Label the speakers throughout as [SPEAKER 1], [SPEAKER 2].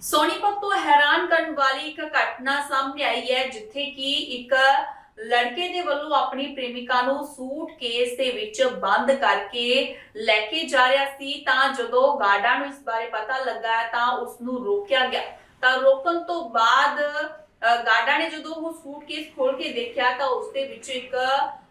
[SPEAKER 1] ਸੋਨੀਪਤ ਤੋਂ ਹੈਰਾਨ ਕਰਨ ਵਾਲੀ ਇੱਕ ਘਟਨਾ ਸਾਹਮਣੇ ਆਈ ਹੈ ਜਿੱਥੇ ਕਿ ਇੱਕ ਲੜਕੇ ਦੇ ਵੱਲੋਂ ਆਪਣੀ ਪ੍ਰੇਮਿਕਾ ਨੂੰ ਸੂਟਕੇਸ ਦੇ ਵਿੱਚ ਬੰਦ ਕਰਕੇ ਲੈ ਕੇ ਜਾ ਰਿਹਾ ਸੀ। ਤਾਂ ਜਦੋਂ ਗਾਰਡਾਂ ਨੂੰ ਇਸ ਬਾਰੇ ਪਤਾ ਲੱਗਾ ਤਾਂ ਉਸ ਨੂੰ ਰੋਕਿਆ ਗਿਆ। ਤਾਂ ਰੋਕਣ ਤੋਂ ਬਾਅਦ ਅ, ਗਾਰਡਾਂ ਨੇ ਜਦੋਂ ਉਹ ਸੂਟਕੇਸ ਖੋਲ ਕੇ ਦੇਖਿਆ ਤਾਂ ਉਸ ਦੇ ਵਿੱਚ ਇੱਕ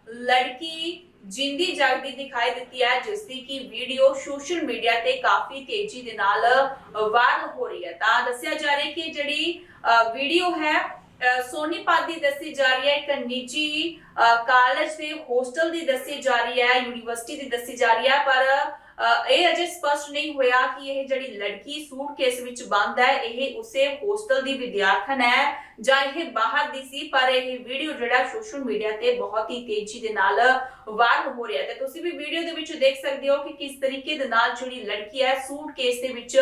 [SPEAKER 1] ਲੜਕੀ ਜਿੰਦੀ ਜਾਗਦੀ ਦਿਖਾਈ ਦਿੱਤੀ ਹੈ ਜਿਸ ਦੀ ਕਿ ਵੀਡੀਓ ਸੋਸ਼ਲ ਮੀਡੀਆ ਤੇ ਕਾਫੀ ਤੇਜ਼ੀ ਦੇ ਨਾਲ ਵਾਇਰਲ ਹੋ ਰਹੀ ਹੈ। ਤਾਂ ਦੱਸਿਆ ਜਾ ਰਿਹਾ ਕਿ ਜਿਹੜੀ ਅ, ਵੀਡੀਓ ਹੈ ਅ, ਸੋਨੀਪਤ ਦੀ ਦੱਸੀ ਜਾ ਰਹੀ ਹੈ ਇੱਕ ਨਿੱਜੀ ਅ, ਕਾਲਜ ਦੇ ਹੋਸਟਲ ਦੀ ਦੱਸੀ ਜਾ ਰਹੀ ਹੈ ਯੂਨੀਵਰਸਿਟੀ ਦੀ ਦੱਸੀ ਜਾ ਰਹੀ ਹੈ ਪਰ ਇਹ ਅਜੇ ਸਪਸ਼ਟ ਨਹੀਂ ਹੋਇਆ ਕਿ ਇਹ ਜਿਹੜੀ ਲੜਕੀ ਸੂਟਕੇਸ ਵਿੱਚ ਬੰਦ ਹੈ, ਇਹ ਉਸੇ ਹੋਸਟਲ ਦੀ ਵਿਦਿਆਰਥਣ ਹੈ ਜਾਂ ਇਹ ਬਾਹਰ ਦੀ ਸੀ, ਪਰ ਇਹ ਵੀਡੀਓ ਜਿਹੜਾ ਸੋਸ਼ਲ ਮੀਡੀਆ ਤੇ ਬਹੁਤ ਹੀ ਤੇਜ਼ੀ ਦੇ ਨਾਲ ਵਾਇਰਲ ਹੋ ਰਿਹਾ ਹੈ। ਤੇ ਤੁਸੀਂ ਵੀ ਵੀਡੀਓ ਦੇ ਵਿੱਚ ਦੇਖ ਸਕਦੇ ਹੋ ਕਿ ਕਿਸ ਤਰੀਕੇ ਦੇ ਨਾਲ ਜਿਹੜੀ ਲੜਕੀ ਹੈ ਸੂਟਕੇਸ ਦੇ ਵਿੱਚ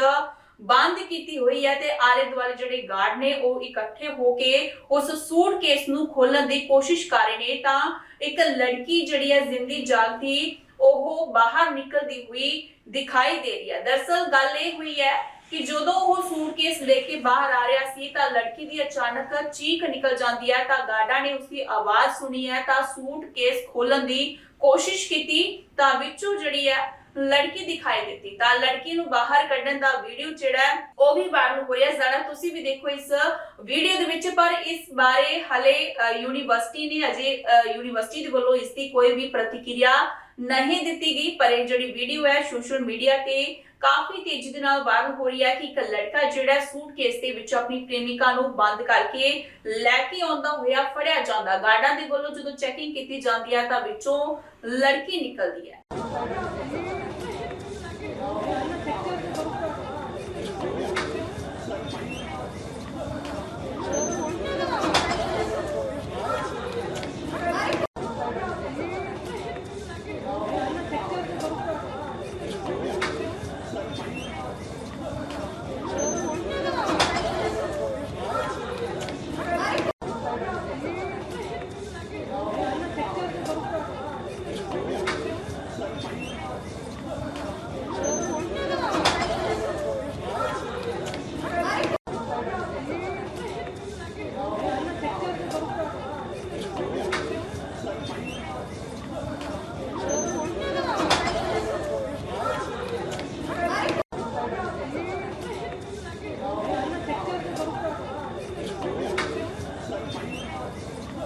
[SPEAKER 1] ਬੰਦ ਕੀਤੀ ਹੋਈ ਹੈ ਤੇ ਆਲੇ ਦੁਆਲੇ ਜਿਹੜੇ ਗਾਰਡ ਨੇ ਉਹ ਇਕੱਠੇ ਹੋ ਕੇ ਉਸ ਸੂਟਕੇਸ ਨੂੰ ਖੋਲਣ ਦੀ ਕੋਸ਼ਿਸ਼ ਕਰ ਰਹੇ ਨੇ ਤਾਂ ਇੱਕ ਲੜਕੀ ਜਿਹੜੀ ਹੈ ਜ਼ਿੰਦੀ ਜਾਗਦੀ ਉਹ ਬਾਹਰ ਨਿਕਲਦੀ ਹੋਈ ਦਿਖਾਈ ਦੇ ਰਹੀ ਹੈ। ਦਰਸਲ ਗੱਲ ਇਹ ਹੋਈ ਹੈ ਕਿ ਜਦੋਂ ਉਹ ਸੂਟਕੇਸ ਲੈ ਕੇ ਬਾਹਰ ਆ ਰਿਹਾ ਸੀ ਤਾਂ ਲੜਕੀ ਦੀ ਅਚਾਨਕ ਚੀਖ ਨਿਕਲ ਜਾਂਦੀ ਹੈ ਤਾਂ ਗਾਰਡਾਂ ਨੇ ਉਸਦੀ ਆਵਾਜ਼ ਸੁਣੀ ਹੈ ਤਾਂ ਸੂਟਕੇਸ ਖੋਲਣ ਦੀ ਕੋਸ਼ਿਸ਼ ਕੀਤੀ ਤਾਂ ਵਿੱਚੋਂ ਜਿਹੜੀ ਹੈ ਲੜਕੀ ਦਿਖਾਈ ਦਿੱਤੀ। ਤਾਂ ਲੜਕੀ ਨੂੰ ਬਾਹਰ ਕੱਢਣ ਦਾ ਵੀਡੀਓ ਜਿਹੜਾ ਹੈ, ਉਹ ਵੀ ਵਾਇਰਲ ਹੋ ਜ਼ਰਾ ਤੁਸੀਂ ਵੀ ਦੇਖੋ ਇਸ ਵੀਡੀਓ ਦੇ ਵਿੱਚ ਪਰ ਇਸ ਬਾਰੇ ਹਲੇ ਯੂਨੀਵਰਸਿਟੀ ਨੇ ਅਜੇ ਯੂਨੀਵਰਸਿਟੀ ਦੇ ਵੱਲੋਂ ਇਸ ਦੀ ਕੋਈ ਵੀ ਪ੍ਰਤੀਕਿਰਿਆ ਨਹੀਂ ਦਿੱਤੀ ਗਈ। ਪਰ ਇਹ ਜਿਹੜੀ ਵੀਡੀਓ ਹੈ ਸੋਸ਼ਲ ਮੀਡੀਆ ਤੇ ਕਾਫੀ ਤੇਜ਼ੀ ਦੇ ਨਾਲ ਵਾਇਰਲ ਹੋ ਰਹੀ ਹੈ ਕਿ ਇੱਕ ਲੜਕਾ ਜਿਹੜਾ ਸੂਟਕੇਸ ਦੇ ਵਿੱਚ ਆਪਣੀ ਪ੍ਰੇਮਿਕਾ ਨੂੰ ਬੰਦ ਕਰਕੇ ਲੈ ਕੇ ਆਉਂਦਾ ਹੋਇਆ ਫੜਿਆ ਜਾਂਦਾ। ਗਾਰਡਾਂ ਦੇ ਵੱਲੋਂ ਜਦੋਂ ਚੈਕਿੰਗ ਕੀਤੀ ਜਾਂਦੀ ਹੈ ਤਾਂ ਵਿੱਚੋਂ ਲੜਕੀ ਨਿਕਲਦੀ ਹੈ। Yeah.